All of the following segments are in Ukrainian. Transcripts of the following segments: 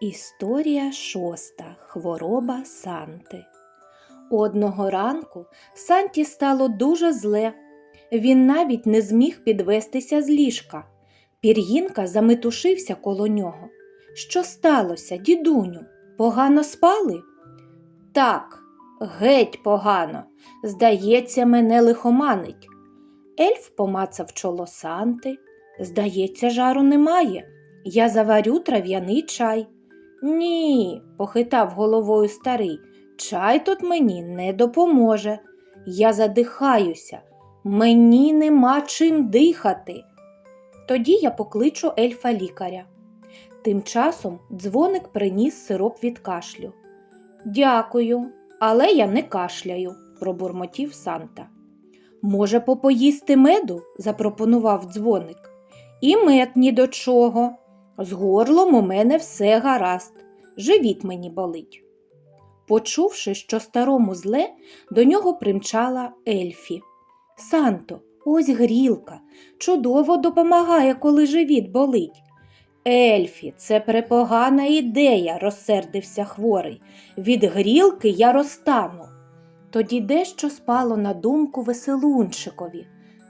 Історія шоста. Хвороба Санти. Одного ранку Санті стало дуже зле. Він навіть не зміг підвестися з ліжка. Пір'їнка заметушився коло нього. Що сталося, дідуню? Погано спали? Так, геть погано. Здається, мене лихоманить. Ельф помацав чоло Санти. Здається, жару немає. Я заварю трав'яний чай. Ні, похитав головою старий. Чай тут мені не допоможе. Я задихаюся. Мені нема чим дихати. Тоді я покличу ельфа лікаря. Тим часом дзвоник приніс сироп від кашлю. Дякую, але я не кашляю, пробурмотів Санта. Може, попоїсти меду? запропонував дзвоник. І мед ні до чого. З горлом у мене все гаразд, живіт мені болить. Почувши, що старому зле, до нього примчала Ельфі. Санто, ось грілка, чудово допомагає, коли живіт болить. Ельфі, це препогана ідея, розсердився хворий. Від грілки я розтану. Тоді дещо спало на думку веселунчикові.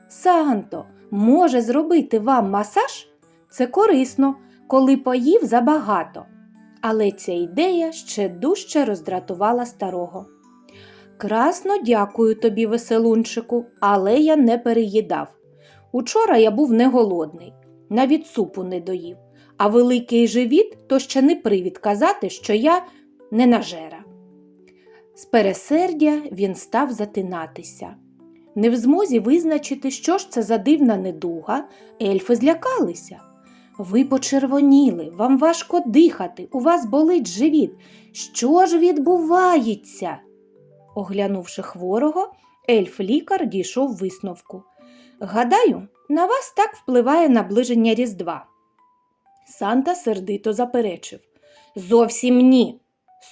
Санто, може зробити вам масаж? Це корисно, коли поїв забагато. Але ця ідея ще дужче роздратувала старого. Красно дякую тобі, веселунчику, але я не переїдав. Учора я був не голодний, навіть супу не доїв, а великий живіт то ще не привід казати, що я не нажера. З пересердя він став затинатися. Не в змозі визначити, що ж це за дивна недуга, ельфи злякалися. Ви почервоніли, вам важко дихати, у вас болить живіт. Що ж відбувається? Оглянувши хворого, ельф-лікар дійшов висновку. Гадаю, на вас так впливає наближення Різдва. Санта сердито заперечив. Зовсім ні.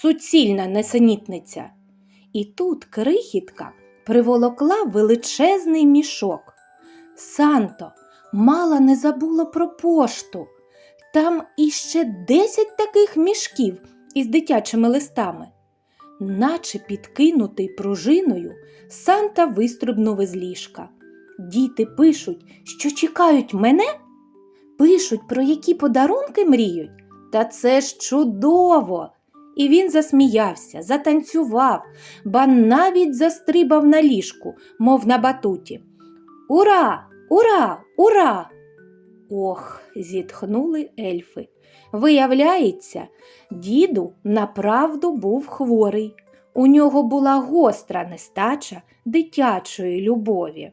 Суцільна несенітниця. І тут крихітка приволокла величезний мішок. Санто, мала не забула про пошту. Там іще десять таких мішків із дитячими листами. Наче підкинутий пружиною, Санта вистрибнув із ліжка. Діти пишуть, що чекають мене? Пишуть, про які подарунки мріють? Та це ж чудово! І він засміявся, затанцював, ба навіть застрибав на ліжку, мов на батуті. Ура! Ура! Ура! Ох, зітхнули ельфи. Виявляється, діду направду був хворий. У нього була гостра нестача дитячої любові.